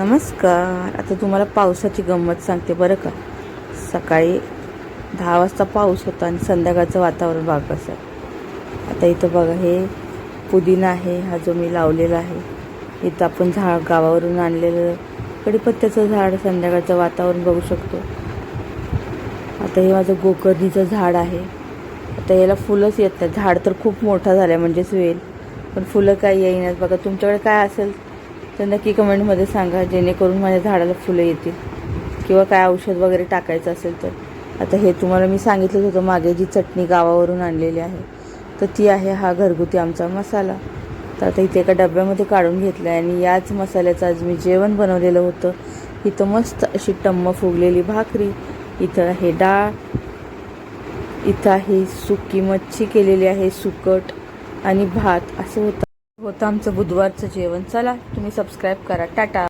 नमस्कार. आता तुम्हाला पावसाची गंमत सांगते बरं का? सकाळी दहा वाजता पाऊस होता आणि संध्याकाळचं वातावरण बाग असं आता इथं बघा हे पुदिना आहे हा जो मी लावलेला आहे. इथं आपण झाड गावावरून आणलेलं कडीपत्त्याचं झाड संध्याकाळचं वातावरण बघू शकतो. आता हे माझं गोकर्णीचं झाड आहे. आता याला फुलंच येत नाही झाड तर खूप मोठा झालं आहे म्हणजेच वेल. पण फुलं काही येईनात. बघा तुमच्याकडे काय असेल? तर नक्की कमेंटमध्ये सांगा जेणेकरून माझ्या झाडाला फुलं येतील. किंवा काय औषध वगैरे टाकायचं असेल तर. आता हे तुम्हाला मी सांगितलं होतं मागे जी चटणी गावावरून आणलेली आहे तर ती आहे हा घरगुती आमचा मसाला. तर आता इथे एका डब्यामध्ये काढून घेतला आहे आणि याच मसाल्याचं आज मी जेवण बनवलेलं होतं. इथं मस्त अशी टम्म फुगलेली भाकरी इथं आहे डाळ इथं आहे सुकी मच्छी केलेली आहे सुकट आणि भात असं होतं. होतं आमचं बुधवारचं जेवण. चला तुम्ही सबस्क्राईब करा. टाटा.